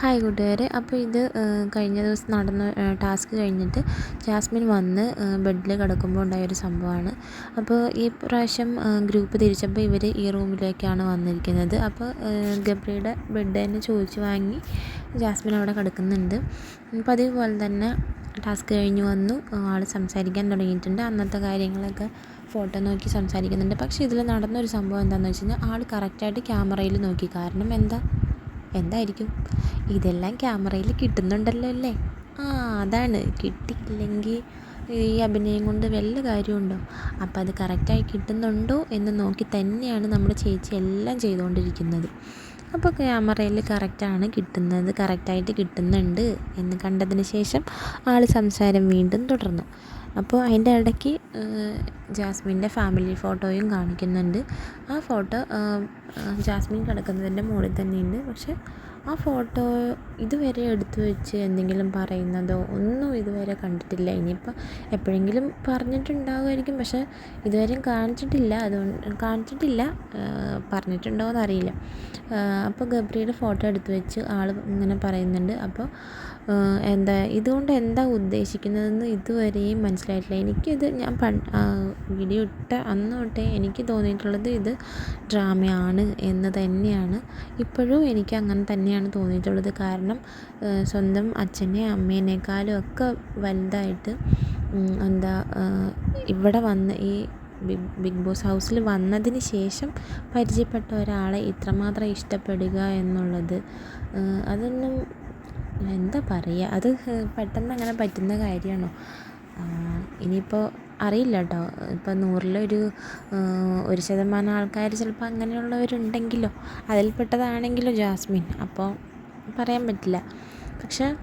Hi കൂട്ടുകാരെ. അപ്പോൾ ഇത് കഴിഞ്ഞ ദിവസം നടന്ന ടാസ്ക് കഴിഞ്ഞിട്ട് ജാസ്മിൻ വന്ന് ബെഡിൽ കിടക്കുമ്പോൾ ഉണ്ടായൊരു സംഭവമാണ്. അപ്പോൾ ഈ പ്രാവശ്യം ഗ്രൂപ്പ് തിരിച്ചപ്പോൾ ഇവർ ഈ റൂമിലേക്കാണ് വന്നിരിക്കുന്നത്. അപ്പോൾ ഗബ്രിയുടെ ബെഡ് തന്നെ ചോദിച്ച് വാങ്ങി ജാസ്മിൻ അവിടെ കിടക്കുന്നുണ്ട്. അപ്പോൾ അതേപോലെ തന്നെ ടാസ്ക് കഴിഞ്ഞ് വന്നു. ആൾ സംസാരിക്കാൻ തുടങ്ങിയിട്ടുണ്ട്. അന്നത്തെ കാര്യങ്ങളൊക്കെ ഫോട്ടോ നോക്കി സംസാരിക്കുന്നുണ്ട്. പക്ഷേ ഇതിൽ നടന്നൊരു സംഭവം എന്താണെന്ന് വെച്ച് കഴിഞ്ഞാൽ ആൾ കറക്റ്റായിട്ട് ക്യാമറയിൽ നോക്കി. കാരണം എന്താ? എന്തായിരിക്കും? ഇതെല്ലാം ക്യാമറയിൽ കിട്ടുന്നുണ്ടല്ലോ അല്ലേ? ആ അതാണ്. കിട്ടിയില്ലെങ്കിൽ ഈ അഭിനയം കൊണ്ട് വല്ല കാര്യമുണ്ടോ? അപ്പോൾ അത് കറക്റ്റായി കിട്ടുന്നുണ്ടോ എന്ന് നോക്കി തന്നെയാണ് നമ്മുടെ ചേച്ചി എല്ലാം ചെയ്തുകൊണ്ടിരിക്കുന്നത്. അപ്പോൾ ക്യാമറയിൽ കറക്റ്റാണ് കിട്ടുന്നത് കറക്റ്റായിട്ട് കിട്ടുന്നുണ്ട് എന്ന് കണ്ടതിന് ശേഷം ആൾ സംസാരം വീണ്ടും തുടർന്നു. അപ്പോൾ അതിന്റെ ഇടയ്ക്ക് ജാസ്മിന്റെ ഫാമിലി ഫോട്ടോയും കാണിക്കുന്നുണ്ട്. ആ ഫോട്ടോ ജാസ്മിൻ കിടക്കുന്നതിന്റെ മുകളിൽ തന്നെയുണ്ട്. പക്ഷേ ആ ഫോട്ടോ ഇതുവരെ എടുത്തു വെച്ച് എന്തെങ്കിലും പറയുന്നതോ ഒന്നും ഇതുവരെ കണ്ടിട്ടില്ല. ഇനിയിപ്പോൾ എപ്പോഴെങ്കിലും പറഞ്ഞിട്ടുണ്ടാകുമായിരിക്കും പക്ഷേ ഇതുവരെയും കാണിച്ചിട്ടില്ല. അതുകൊണ്ട് കാണിച്ചിട്ടില്ല. പറഞ്ഞിട്ടുണ്ടോ എന്നറിയില്ല. അപ്പോൾ ഗബ്രിയുടെ ഫോട്ടോ എടുത്തു വെച്ച് ആൾ ഇങ്ങനെ പറയുന്നുണ്ട്. അപ്പോൾ എന്താ ഇതുകൊണ്ട് എന്താ ഉദ്ദേശിക്കുന്നതെന്ന് ഇതുവരെയും മനസ്സിലായിട്ടില്ല. എനിക്കിത് ഞാൻ വീഡിയോ ഇട്ട അന്ന് തൊട്ടേ എനിക്ക് തോന്നിയിട്ടുള്ളത് ഇത് ഡ്രാമയാണ് എന്ന് തന്നെയാണ്. ഇപ്പോഴും എനിക്ക് അങ്ങനെ തന്നെയാണ് തോന്നിയിട്ടുള്ളത്. കാരണം സ്വന്തം അച്ഛനെ അമ്മേനേക്കാളും ഒക്കെ വലുതായിട്ട് എന്താ ഇവിടെ വന്ന് ഈ ബിഗ് ബിഗ് ബോസ് ഹൗസിൽ വന്നതിന് ശേഷം പരിചയപ്പെട്ട ഒരാളെ ഇത്രമാത്രം ഇഷ്ടപ്പെടുക എന്നുള്ളത് അതൊന്നും എന്താ പറയുക അത് പെട്ടെന്ന് അങ്ങനെ പറ്റുന്ന കാര്യമാണോ? ഇനിയിപ്പോൾ അറിയില്ല കേട്ടോ ഇപ്പോൾ നൂറിലൊരു ഒരു ശതമാനം ആൾക്കാർ ചിലപ്പോൾ അങ്ങനെയുള്ളവരുണ്ടെങ്കിലോ അതിൽപ്പെട്ടതാണെങ്കിലോ ജാസ്മിൻ. അപ്പോൾ പറയാൻ പറ്റില്ല. പക്ഷെ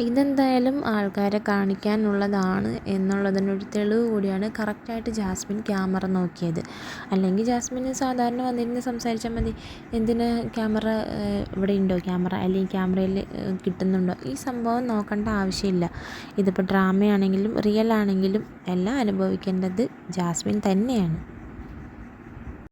ഇതെന്തായാലും ആൾക്കാരെ കാണിക്കാനുള്ളതാണ് എന്നുള്ളതിനൊരു തെളിവ് കൂടിയാണ് കറക്റ്റായിട്ട് ജാസ്മിൻ ക്യാമറ നോക്കിയത്. അല്ലെങ്കിൽ ജാസ്മിന് സാധാരണ വന്നിരുന്ന് സംസാരിച്ചാൽ മതി എന്തിന് ക്യാമറ ഇവിടെ ഉണ്ടോ ക്യാമറ? അല്ലെങ്കിൽ ക്യാമറയിൽ കിട്ടുന്നുണ്ടോ? ഈ സംഭവം നോക്കേണ്ട ആവശ്യമില്ല. ഇതിപ്പോൾ ഡ്രാമയാണെങ്കിലും റിയൽ ആണെങ്കിലും എല്ലാം അനുഭവിക്കേണ്ടത് ജാസ്മിൻ തന്നെയാണ്.